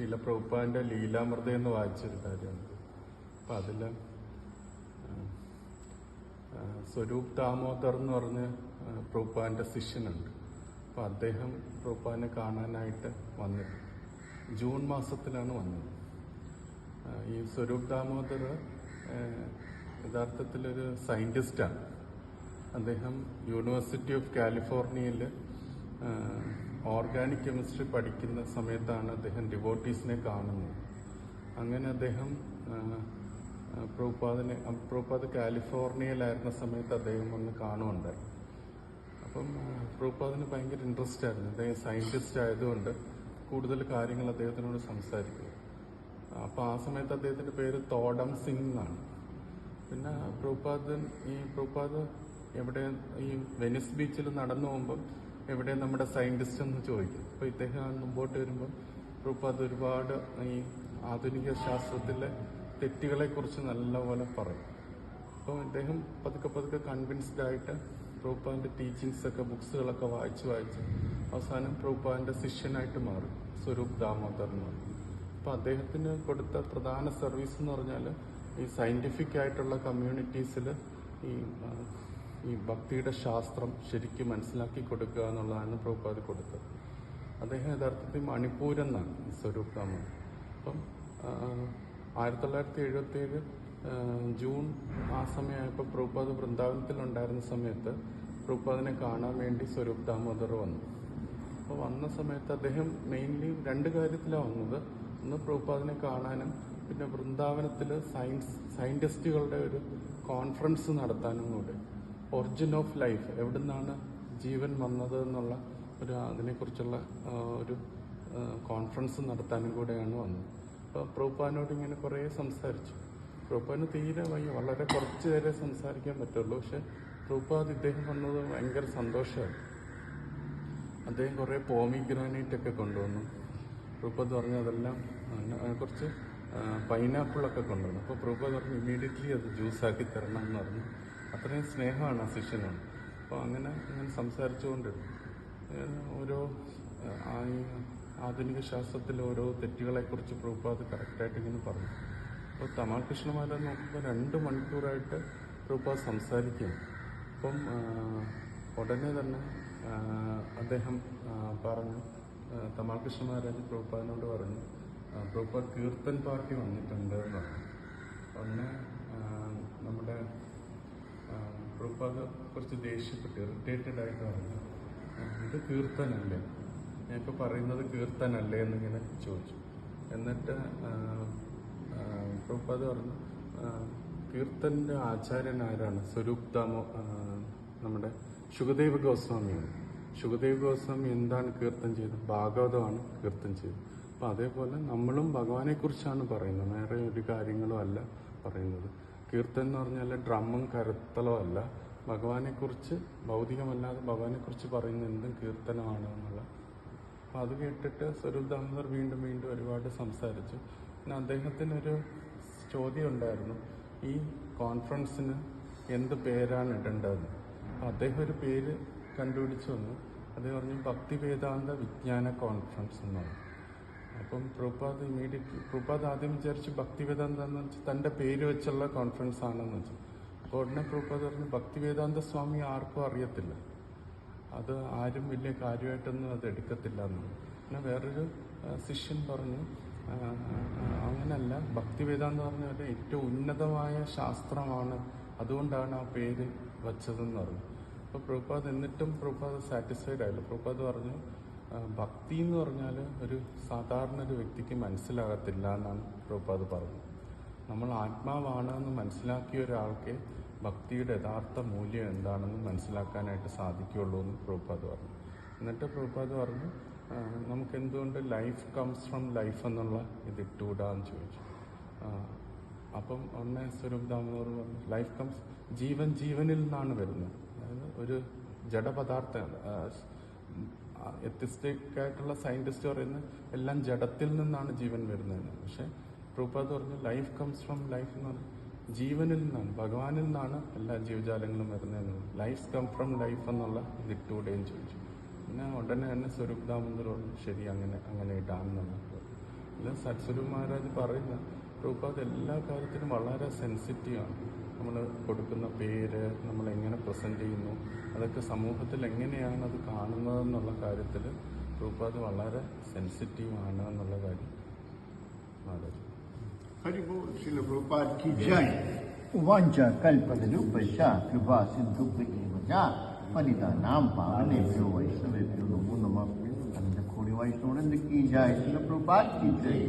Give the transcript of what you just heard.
ശീല പ്രഭുപ്പാന്റെ ലീലാമൃത എന്ന് വായിച്ചൊരു കാര്യമുണ്ട്. അപ്പം അതിൽ സ്വരൂപ് ദാമോദർ എന്ന് പറഞ്ഞ പ്രഭുപ്പാന്റെ ശിഷ്യനുണ്ട്. അപ്പം അദ്ദേഹം പ്രഭുപ്പാനെ കാണാനായിട്ട് വന്നത്. ജൂൺ മാസത്തിലാണ് വന്നത്. ഈ സ്വരൂപ് ദാമോദർ യഥാർത്ഥത്തിലൊരു സയന്റിസ്റ്റാണ് അദ്ദേഹം യൂണിവേഴ്സിറ്റി ഓഫ് കാലിഫോർണിയയിൽ ഓർഗാനിക് കെമിസ്ട്രി പഠിക്കുന്ന സമയത്താണ് അദ്ദേഹം ഡിവോട്ടീസിനെ കാണുന്നത്. അങ്ങനെ അദ്ദേഹം പ്രൂപ്പാദിനെ പ്രൂപ്പാദ് കാലിഫോർണിയയിലായിരുന്ന സമയത്ത് അദ്ദേഹം വന്ന് കാണുകയുണ്ടായി. അപ്പം പ്രൂപ്പാദിന് ഭയങ്കര ഇൻട്രസ്റ്റ് ആയിരുന്നു. അദ്ദേഹം സയന്റിസ്റ്റ് ആയതുകൊണ്ട് കൂടുതൽ കാര്യങ്ങൾ അദ്ദേഹത്തിനോട് സംസാരിക്കും അപ്പോൾ ആ സമയത്ത് അദ്ദേഹത്തിന്റെ പേര് തോടം സിംഗ് എന്നാണ്. പിന്നെ പ്രൂപ്പാദൻ ഈ പ്രൂപ്പാദ് എവിടെ ഈ വെനിസ് ബീച്ചിൽ നടന്നു പോകുമ്പം എവിടെ നമ്മുടെ സയന്റിസ്റ്റ് എന്ന് ചോദിക്കും. അപ്പോൾ ഇദ്ദേഹം മുമ്പോട്ട് വരുമ്പോൾ പ്രഭുപാദ് ഒരുപാട് ഈ ആധുനിക ശാസ്ത്രത്തിലെ തെറ്റുകളെക്കുറിച്ച് നല്ലപോലെ പറയും. അപ്പോൾ ഇദ്ദേഹം പതുക്കെ പതുക്കെ കൺവിൻസ്ഡ് ആയിട്ട് പ്രൂപ്പാന്റെ ടീച്ചിങ്സ് ഒക്കെ ബുക്സുകളൊക്കെ വായിച്ച് വായിച്ച് അവസാനം പ്രൂപ്പാന്റെ ശിഷ്യനായിട്ട് മാറി സ്വരൂപ് ദാമോദർ എന്ന് അപ്പോൾ അദ്ദേഹത്തിന് കൊടുത്ത പ്രധാന സർവീസ് എന്ന് പറഞ്ഞാൽ ഈ സയന്റിഫിക് ആയിട്ടുള്ള കമ്മ്യൂണിറ്റീസിൽ ഈ ഈ ഭക്തിയുടെ ശാസ്ത്രം ശരിക്കും മനസ്സിലാക്കി കൊടുക്കുക എന്നുള്ളതാണ് പ്രഭുപാദ് കൊടുത്തത്. അദ്ദേഹം യഥാർത്ഥത്തിൽ മണിപ്പൂർ എന്നാണ് സ്വരൂപ് ദാമോദർ അപ്പം ആയിരത്തി തൊള്ളായിരത്തി എഴുപത്തി ഏഴ് ജൂൺ ആ സമയമായപ്പോൾ പ്രഭുപാദ് വൃന്ദാവനത്തിലുണ്ടായിരുന്ന സമയത്ത് പ്രഭുപാദിനെ കാണാൻ വേണ്ടി സ്വരൂപ് ദാമോദർ വന്നു. അപ്പോൾ വന്ന സമയത്ത് അദ്ദേഹം മെയിൻലി രണ്ട് കാര്യത്തിലാണ് വന്നത്. ഒന്ന് പ്രഭുപാദിനെ കാണാനും പിന്നെ വൃന്ദാവനത്തിൽ സയൻസ് സയന്റിസ്റ്റുകളുടെ ഒരു കോൺഫറൻസ് നടത്താനും കൂടെ. ഒറിജിൻ ഓഫ് ലൈഫ് എവിടെ നിന്നാണ് ജീവൻ വന്നത് എന്നുള്ള ഒരു അതിനെക്കുറിച്ചുള്ള ഒരു കോൺഫറൻസ് നടത്താനും കൂടെയാണ് വന്നത്. അപ്പോൾ പ്രൂപ്പാനോട് ഇങ്ങനെ കുറേ സംസാരിച്ചു. പ്രൂപ്പാന് തീരെ വയ്യ വളരെ കുറച്ച് നേരെ സംസാരിക്കാൻ പറ്റുള്ളൂ. പക്ഷെ പ്രഭുപാദ് ഇദ്ദേഹം വന്നത് ഭയങ്കര സന്തോഷമായി അദ്ദേഹം കുറേ പോമി ഒക്കെ കൊണ്ടുവന്നു. പ്രഭുപത് പറഞ്ഞു അതെല്ലാം കുറച്ച് പൈനാപ്പിളൊക്കെ കൊണ്ടുവന്നു. അപ്പോൾ പ്രഭുപത് പറഞ്ഞു ഇമ്മീഡിയറ്റ്ലി അത് ജ്യൂസാക്കി തരണം എന്ന് പറഞ്ഞു. അത്രയും സ്നേഹമാണ് ആ ശിഷ്യനോട് അപ്പോൾ അങ്ങനെ ഞാൻ സംസാരിച്ചുകൊണ്ടിരുന്നു. ഓരോ ആധുനിക ശാസ്ത്രത്തിലെ ഓരോ തെറ്റുകളെക്കുറിച്ച് പ്രഭുപാത് കറക്റ്റായിട്ട് ഇങ്ങനെ പറഞ്ഞു. അപ്പോൾ തമാകൃഷ്ണമാരെ നോക്കുമ്പോൾ രണ്ട് മണിക്കൂറായിട്ട് പ്രഭുപാത് സംസാരിക്കും അപ്പം ഉടനെ തന്നെ അദ്ദേഹം പറഞ്ഞു തമാകൃഷ്ണ മഹാരാജ് പ്രഭുപാദിനോട് പറഞ്ഞു പ്രഭുപാദ് കീർത്തൻ പാർട്ടി വന്നിട്ടുണ്ട് എന്ന് പറഞ്ഞു. ഒന്ന് നമ്മുടെ പ്രഭുപാദ് കുറച്ച് ദേഷ്യപ്പെട്ട് ഇറിറ്റേറ്റഡ് ആയിട്ട് പറഞ്ഞു. ഇത് കീർത്തനല്ലേ? ഞാനിപ്പോൾ പറയുന്നത് കീർത്തനല്ലേ എന്നിങ്ങനെ ചോദിച്ചു. എന്നിട്ട് പ്രഭുപാദ് പറഞ്ഞു കീർത്തന്റെ ആചാര്യൻ ആരാണ്? സ്വരൂപ് ദാമോ നമ്മുടെ ശുഖദേവ് ഗോസ്വാമിയാണ് ശുഖദേവ് ഗോസ്വാമി എന്താണ് കീർത്തൻ ചെയ്തത്? ഭാഗവതമാണ് കീർത്തൻ ചെയ്തത്. അപ്പോൾ അതേപോലെ നമ്മളും ഭഗവാനെക്കുറിച്ചാണ് പറയുന്നത്. വേറെ ഒരു കാര്യങ്ങളും അല്ല പറയുന്നത്. കീർത്തൻ എന്ന് പറഞ്ഞാൽ ഡ്രമ്മും കരുത്തലോ അല്ല. ഭഗവാനെക്കുറിച്ച് ഭൗതികമല്ലാതെ ഭഗവാനെക്കുറിച്ച് പറയുന്ന എന്തും കീർത്തനമാണ് എന്നുള്ള. അപ്പം അത് കേട്ടിട്ട് സ്വരൂപ് ദാമോദർ വീണ്ടും വീണ്ടും ഒരുപാട് സംസാരിച്ചു. പിന്നെ അദ്ദേഹത്തിനൊരു ചോദ്യം ഉണ്ടായിരുന്നു ഈ കോൺഫറൻസിന് എന്ത് പേരാണ് ഇടേണ്ടതെന്ന്. അപ്പം അദ്ദേഹം ഒരു പേര് കണ്ടുപിടിച്ചു വന്നു. അദ്ദേഹം പറഞ്ഞു ഭക്തി വേദാന്ത വിജ്ഞാന കോൺഫറൻസ് എന്നാണ് അപ്പം പ്രഭുപാദ് ഇമീഡിയറ്റ്ലി പ്രഭുപാദ് ആദ്യം വിചാരിച്ചു ഭക്തി വേദാന്ത എന്ന് വെച്ചാൽ തന്റെ പേര് വെച്ചുള്ള കോൺഫറൻസ് ആണെന്ന് വെച്ചു. അപ്പോൾ ഉടനെ പ്രഭുപാദ് പറഞ്ഞു ഭക്തിവേദാന്ത സ്വാമി ആർക്കും അറിയത്തില്ല. അത് ആരും വലിയ കാര്യമായിട്ടൊന്നും അത് എടുക്കത്തില്ല എന്ന് പിന്നെ വേറൊരു ശിഷ്യൻ പറഞ്ഞു അങ്ങനല്ല. ഭക്തി പറഞ്ഞ പറഞ്ഞാൽ ഏറ്റവും ഉന്നതമായ ശാസ്ത്രമാണ്. അതുകൊണ്ടാണ് ആ പേര് വച്ചതെന്ന് പറഞ്ഞു. അപ്പോൾ പ്രഭുപാദ് എന്നിട്ടും പ്രഭുപാദ് സാറ്റിസ്ഫൈഡ് ആയില്ല. പ്രഭുപാദ് പറഞ്ഞു ഭക്തി എന്ന് പറഞ്ഞാൽ ഒരു സാധാരണ ഒരു വ്യക്തിക്ക് മനസ്സിലാകത്തില്ല എന്നാണ് പ്രഭുപാദ് പറഞ്ഞത് നമ്മൾ ആത്മാവാണ് എന്ന് മനസ്സിലാക്കിയ ഒരാൾക്ക് ഭക്തിയുടെ യഥാർത്ഥ മൂല്യം എന്താണെന്ന് മനസ്സിലാക്കാനായിട്ട് സാധിക്കുകയുള്ളൂ എന്ന് പ്രഭുപാദ് പറഞ്ഞു. എന്നിട്ട് പ്രഭുപാദ് പറഞ്ഞു നമുക്ക് എന്തുകൊണ്ട് ലൈഫ് കംസ് ഫ്രം ലൈഫ് എന്നുള്ള ഇത് ഇട്ടുകൂടാന്ന് ചോദിച്ചു. അപ്പം ഒന്നേ സ്വരൂപ് ദാമോദർ പറഞ്ഞു ലൈഫ് കംസ് ജീവൻ ജീവനിൽ നിന്നാണ് വരുന്നത്. അതായത് ഒരു ജഡപദാർത്ഥം എത്തിസ്റ്റിക് ആയിട്ടുള്ള സയന്റിസ്റ്റ് പറയുന്നത് എല്ലാം ജഡത്തിൽ നിന്നാണ് ജീവൻ വരുന്നത്. പക്ഷെ പ്രൂപ്പാത് പറഞ്ഞു ലൈഫ് കംസ് ഫ്രം ലൈഫ് എന്ന് പറഞ്ഞാൽ ജീവനിൽ നിന്നാണ് ഭഗവാനിൽ നിന്നാണ് എല്ലാ ജീവജാലങ്ങളും വരുന്നത് ലൈഫ് കം ഫ്രം ലൈഫ് എന്നുള്ള ഇത് ചോദിച്ചു. പിന്നെ ഉടനെ തന്നെ സ്വരൂപ് ദാമന്ദർ പറഞ്ഞു ശരി അങ്ങനെ അങ്ങനെ ഇടാമെന്നുള്ള അല്ല സത്സ്വരൂപ് മഹാരാജ് പറയുന്ന പ്രഭുപാദ് എല്ലാ കാര്യത്തിലും വളരെ സെൻസിറ്റീവാണ് നമ്മൾ കൊടുക്കുന്ന പേര് നമ്മൾ എങ്ങനെ പ്രസൻറ്റ് ചെയ്യുന്നു അതൊക്കെ സമൂഹത്തിൽ എങ്ങനെയാണ് അത് കാണുന്നതെന്നുള്ള കാര്യത്തിൽ പ്രഭുപാദ് വളരെ സെൻസിറ്റീവാണ് എന്നുള്ള കാര്യം മഹാരാജ് हरिबो शिल प्रभुपाद की जय वांचा कल्पतरुपशा कृपा सिंधु चा पनिता नाम पावने भ्यो वैष्णवे भ्यो नमो नमः अनंत खोड़ी वैष्णव की जय शिल प्रभुपाद की जय